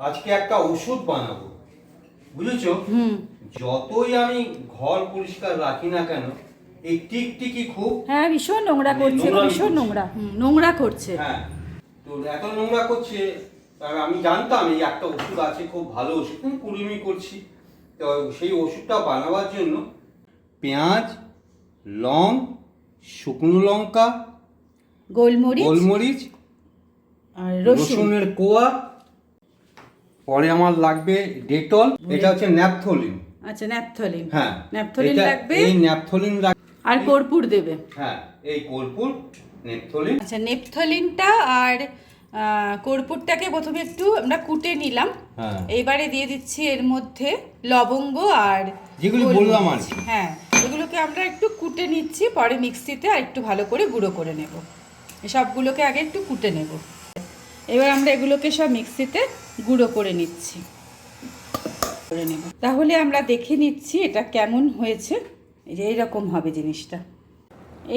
আজকে একটা ওষুধ বানাবো। বুঝেছ? যতই আমি ঘর পরিষ্কার রাখি না কেন এই টিকটিকি খুব হ্যাঁ ভীষণ নোংরা করছে ভীষণ নোংরা। নোংরা করছে। হ্যাঁ তো এত নোংরা করছে আমি জানতাম এই একটা ওষুধ আছে খুব ভালো ওষুধ আমি কুড়িমি করছি। তো সেই ওষুধটা বানাবার জন্য পেঁয়াজ লং শুকনো লঙ্কা গোলমরিচ গোলমরিচ আর রসুন। রসুনের কোয়া পরে আমার লাগবে ডেটল এটা হচ্ছে ন্যাপথলিন আচ্ছা ন্যাপথলিন হ্যাঁ ন্যাপথলিন লাগবে। এই ন্যাপথলিন লাগ- আর কর্পূর দেবে। হ্যাঁ এই কর্পূর নেপথলিন আচ্ছা নেপথলিনটা আর কর্পূরটাকে প্রথমে একটু আমরা কুটে নিলাম। হ্যাঁ। এইবারে দিয়ে দিচ্ছি এর মধ্যে লবঙ্গ আর যেগুলো। বললাম আর হ্যাঁ এগুলোকে আমরা একটু কুটে নিচ্ছি পরে মিক্সিতে আর একটু ভালো করে গুঁড়ো করে নেব। এই সবগুলোকে আগে একটু কুটে নেব। এবার আমরা এগুলোকে সব মিক্সিতে গুঁড়ো করে নিচ্ছি। করে নেব। তাহলে আমরা দেখে নিচ্ছি এটা কেমন হয়েছে এইরকম হবে জিনিসটা।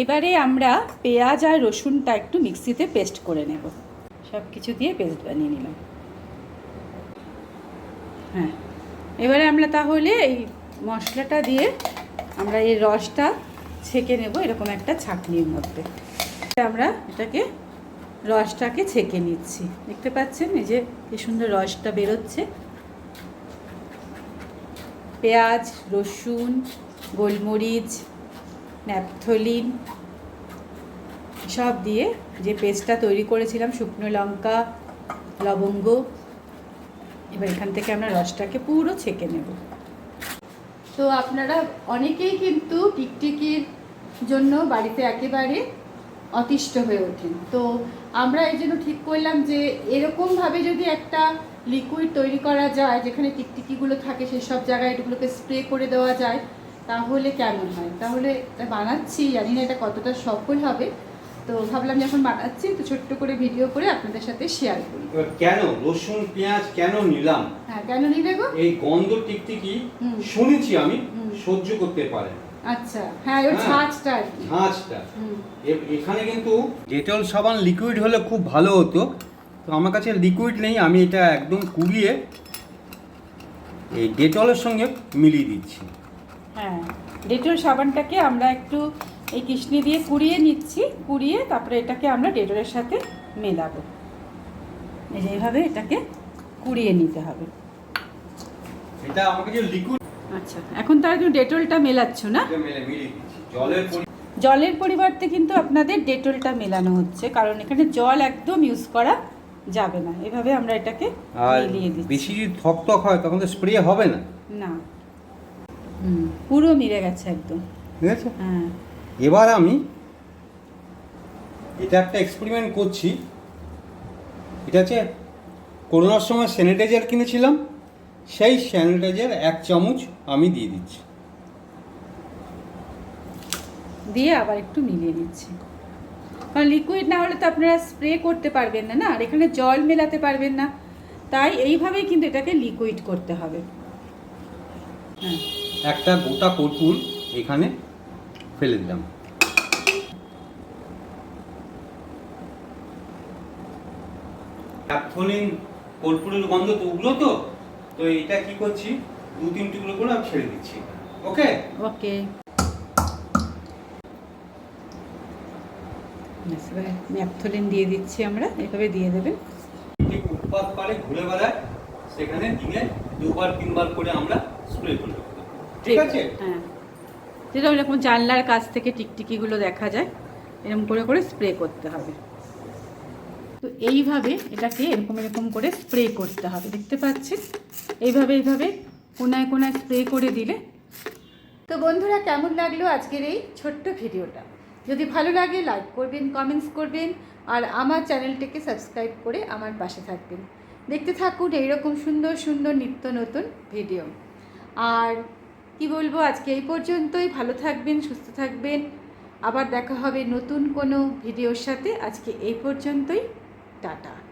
এবারে আমরা পেঁয়াজ আর রসুনটা একটু মিক্সিতে পেস্ট করে নেব। সব কিছু দিয়ে পেস্ট বানিয়ে নিলাম। হ্যাঁ এবারে আমরা তাহলে এই মশলাটা দিয়ে আমরা এই রসটা ছেঁকে নেব এরকম একটা ছাঁকনির মধ্যে। আমরা এটাকে রসটাকে ছেঁকে নিচ্ছি। দেখতে পাচ্ছেন এই যে কি সুন্দর রসটা বেরোচ্ছে। পেঁয়াজ, রসুন, গোলমরিচ, ন্যাপথলিন সব দিয়ে যে পেস্টটা তৈরি করেছিলাম, শুকনো লঙ্কা, লবঙ্গ, এবার এখান থেকে আমরা রসটাকে পুরো ছেঁকে নেব। তো আপনারা অনেকেই কিন্তু টিকটিকির জন্য বাড়িতে একেবারে অতিষ্ঠ হয়ে ওঠেন। তো আমরা এই জন্য ঠিক করলাম যে এরকমভাবে যদি একটা লিকুইড তৈরি করা যায় যেখানে টিকটিকিগুলো থাকে সেই সব জায়গায় এগুলোকে স্প্রে করে দেওয়া যায় তাহলে কেমন হয়? তাহলে এটা বানাচ্ছি জানি না এটা কতটা সফল হবে। তো ভাবলাম যখন বানাচ্ছি তো ছোট্ট করে ভিডিও করে আপনাদের সাথে শেয়ার করি। কেন রসুন পেঁয়াজ কেন নিলাম? হ্যাঁ কেন নিলে গো? এই গন্ধ টিকটিকি। শুনেছি আমি সহ্য করতে পারে আচ্ছা হ্যাঁ ওই হ্যাঁ। ছাঁচটা এ- এখানে কিন্তু ডেটল সাবান লিকুইড হলে খুব ভালো হতো। তো আমার কাছে লিকুইড নেই আমি এটা একদম কুড়িয়ে এই ডেটলের সঙ্গে মিলিয়ে দিচ্ছি। হ্যাঁ ডেটল সাবানটাকে আমরা একটু এই কিশনি দিয়ে কুড়িয়ে নিচ্ছি কুড়িয়ে তারপরে এটাকে আমরা ডেটলের সাথে মেলাবো। এই এইভাবে এটাকে কুড়িয়ে নিতে হবে। এটা আমার কাছে লিকুইড আচ্ছা এখন তার তুমি ডেটলটা মেলাচ্ছ না? জলের জলের পরিবর্তে কিন্তু আপনাদের ডেটলটা মেলানো হচ্ছে কারণ এখানে জল একদম ইউজ করা যাবে না। এভাবে আমরা এটাকে মিলিয়ে দিচ্ছি। বেশি যদি থক থক হয় তখন তো স্প্রে হবে না। না। হুম পুরো মিলে গেছে একদম। ঠিক আছে? হ্যাঁ। এবার আমি এটা একটা এক্সপেরিমেন্ট করছি। এটা হচ্ছে করোনার সময় স্যানিটাইজার কিনেছিলাম। সেই স্যানিটাইজার এক চামচ আমি দিয়ে দিচ্ছি। দিয়ে আবার একটু মিলিয়ে নিচ্ছি। কারণ লিকুইড না হলে তো আপনারা স্প্রে করতে পারবেন না না? আর এখানে জল মেলাতে পারবেন না। তাই এইভাবেই কিন্তু এটাকে লিকুইড করতে হবে। হ্যাঁ। একটা গোটা কর্পূর এখানে ফেলে দিলাম। ন্যাপথলিন কর্পূরের গন্ধ তো উগলো তো? তো এটা কি করছি? দু তিন টুকরো করে আমি ছেড়ে দিচ্ছি। ওকে? ওকে। ন্যাপথলিন দিয়ে দিচ্ছি আমরা এভাবে দিয়ে দেবেন উৎপাদ পারে ঘুরে বেড়ায় সেখানে দিনে দুবার তিনবার করে আমরা স্প্রে করে ঠিক আছে? হ্যাঁ। যেটা এরকম জানলার কাছ থেকে টিকটিকিগুলো দেখা যায় এরকম করে করে স্প্রে করতে হবে। তো এইভাবে এটাকে এরকম এরকম করে স্প্রে করতে হবে। দেখতে পাচ্ছেন? এইভাবে এইভাবে কোনায় কোনায় স্প্রে করে দিলে। তো বন্ধুরা, কেমন লাগল আজকের এই ছোট্ট ভিডিওটা? যদি ভালো লাগে লাইক করবেন কমেন্টস করবেন, আর আমার চ্যানেলটিকে সাবস্ক্রাইব করে আমার পাশে থাকবেন। দেখতে থাকুন এইরকম সুন্দর সুন্দর নিত্য নতুন ভিডিও আর কি বলব, আজকে এই পর্যন্তই। ভালো থাকবেন, সুস্থ থাকবেন। আবার দেখা হবে নতুন কোনো ভিডিওর সাথে। আজকে এই পর্যন্তই। টাটা।